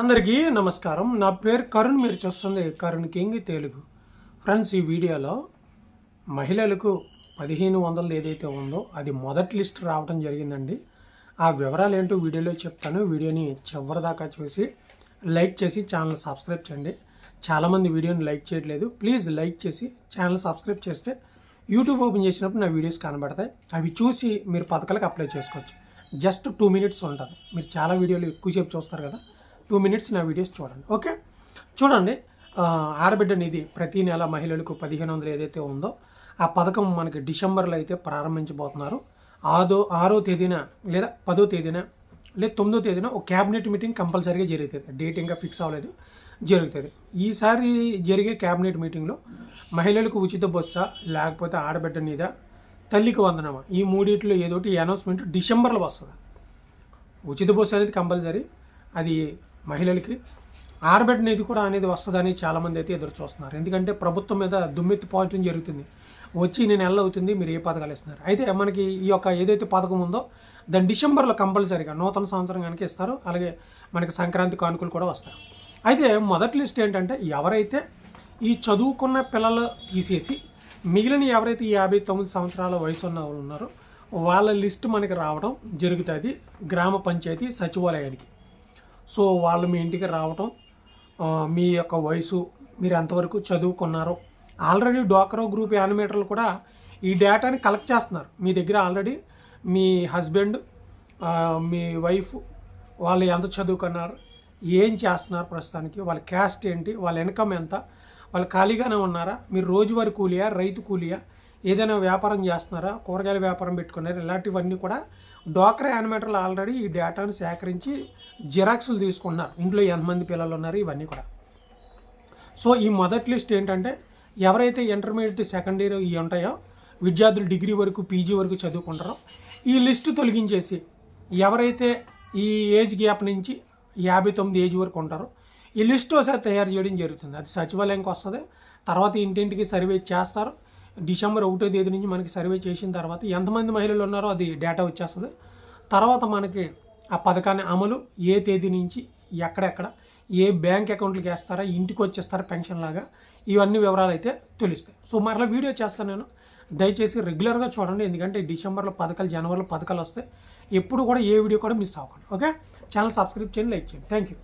అందరికీ నమస్కారం. నా పేరు కరుణ్ మీరు చూస్తుంది కరుణ్ కింగ్ తెలుగు. ఫ్రెండ్స్ ఈ వీడియోలో మహిళలకు పదిహేను వందలు ఏదైతే ఉందో అది మొదటి లిస్ట్ రావడం జరిగిందండి. ఆ వివరాలు ఏంటో వీడియోలో చెప్తాను. వీడియోని చివరి దాకా చూసి లైక్ చేసి ఛానల్ సబ్స్క్రైబ్ చేయండి. చాలామంది వీడియోని లైక్ చేయట్లేదు. ప్లీజ్ లైక్ చేసి ఛానల్ సబ్స్క్రైబ్ చేస్తే యూట్యూబ్ ఓపెన్ చేసినప్పుడు నా వీడియోస్ కనబడతాయి. అవి చూసి మీరు పథకాలకు అప్లై చేసుకోవచ్చు. జస్ట్ టూ మినిట్స్ ఉంటుంది. మీరు చాలా వీడియోలు ఎక్కువసేపు చూస్తారు కదా. టూ మినిట్స్ నా వీడియోస్ చూడండి ఓకే? చూడండి ఆడబిడ్డ నిధి ప్రతి నెల మహిళలకు పదిహేను వందలు ఏదైతే ఉందో ఆ పథకం మనకి డిసెంబర్లో అయితే ప్రారంభించబోతున్నారు. ఆదో ఆరో తేదీన లేదా పదో తేదీన లేదా తొమ్మిదో తేదీన ఒక క్యాబినెట్ మీటింగ్ కంపల్సరీగా జరుగుతుంది. డేట్ ఇంకా ఫిక్స్ అవ్వలేదు జరుగుతుంది. ఈసారి జరిగే క్యాబినెట్ మీటింగ్లో మహిళలకు ఉచిత బస్సా లేకపోతే ఆడబిడ్డ మీద తల్లికి వందనమా? ఈ మూడింటిలో ఏదోటి అనౌన్స్మెంట్ డిసెంబర్లో వస్తుంది. ఉచిత బొస్సా అనేది కంపల్సరీ. అది మహిళలకి ఆడబిడ్డ నిధి కూడా అనేది వస్తుందని చాలామంది అయితే ఎదురు చూస్తున్నారు. ఎందుకంటే ప్రభుత్వం మీద దుమ్మెత్తి పాయింట్ జరుగుతుంది. వచ్చి నేను నెలలు అవుతుంది మీరు ఏ పథకాలు ఇస్తున్నారు అయితే మనకి ఈ యొక్క ఏదైతే పథకం ఉందో దాని డిసెంబర్లో కంపల్సరీగా నూతన సంవత్సరం కనుక ఇస్తారు. అలాగే మనకి సంక్రాంతి కానుకలు కూడా వస్తారు. అయితే మొదటి లిస్ట్ ఏంటంటే ఎవరైతే ఈ చదువుకున్న పిల్లలు తీసేసి మిగిలిన ఎవరైతే ఈ యాభై తొమ్మిది సంవత్సరాల వయసు ఉన్న వాళ్ళు ఉన్నారో వాళ్ళ లిస్ట్ మనకి రావడం జరుగుతుంది గ్రామ పంచాయతీ సచివాలయానికి. సో వాళ్ళు మీ ఇంటికి రావటం మీ యొక్క వయసు మీరు ఎంతవరకు చదువుకున్నారో. ఆల్రెడీ డోక్రో గ్రూప్ యానిమేటర్లు కూడా ఈ డేటాని కలెక్ట్ చేస్తున్నారు. మీ దగ్గర ఆల్రెడీ మీ హస్బెండ్ మీ వైఫ్ వాళ్ళు ఎంత చదువుకున్నారు ఏం చేస్తున్నారు ప్రస్తుతానికి వాళ్ళ క్యాస్ట్ ఏంటి వాళ్ళ ఇన్కమ్ ఎంత వాళ్ళు ఖాళీగానే ఉన్నారా మీరు రోజువారి కూలియా రైతు కూలియా? ఏదైనా వ్యాపారం చేస్తున్నారా కూరగాయల వ్యాపారం పెట్టుకున్నారా ఇలాంటివన్నీ కూడా డోక్రా యానిమేటర్లు ఆల్రెడీ ఈ డేటాను సేకరించి జిరాక్స్లు తీసుకున్నారు ఇంట్లో ఎంతమంది పిల్లలు ఉన్నారు ఇవన్నీ కూడా. సో ఈ మొదటి లిస్ట్ ఏంటంటే ఎవరైతే ఇంటర్మీడియట్ సెకండ్ ఇయర్ ఇవి ఉంటాయో విద్యార్థులు డిగ్రీ వరకు పీజీ వరకు చదువుకుంటారో ఈ లిస్ట్ తొలగించేసి ఎవరైతే ఈ ఏజ్ గ్యాప్ నుంచి యాభై తొమ్మిది ఏజ్ వరకు ఉంటారో ఈ లిస్ట్ ఒకసారి తయారు చేయడం జరుగుతుంది. అది సచివాలయంకి వస్తుంది తర్వాత ఇంటింటికి సర్వే చేస్తారు డిసెంబర్ ఒకటో తేదీ నుంచి మనకి సర్వే చేసిన తర్వాత ఎంతమంది మహిళలు ఉన్నారో అది డేటా వచ్చేస్తుంది. తర్వాత మనకి ఆ పథకాన్ని అమలు ఏ తేదీ నుంచి ఎక్కడెక్కడ ఏ బ్యాంక్ అకౌంట్లకి వేస్తారా ఇంటికి వచ్చేస్తారా పెన్షన్ లాగా ఇవన్నీ వివరాలు అయితే తెలుస్తాయి. సో మరలా వీడియో చేస్తాను నేను. దయచేసి రెగ్యులర్గా చూడండి ఎందుకంటే డిసెంబర్లో పథకాలు జనవరిలో పథకాలు వస్తాయి. ఎప్పుడు కూడా ఏ వీడియో కూడా మిస్ అవ్వకండి. ఓకే? ఛానల్ సబ్స్క్రైబ్ చేయండి లైక్ చేయండి. Thank you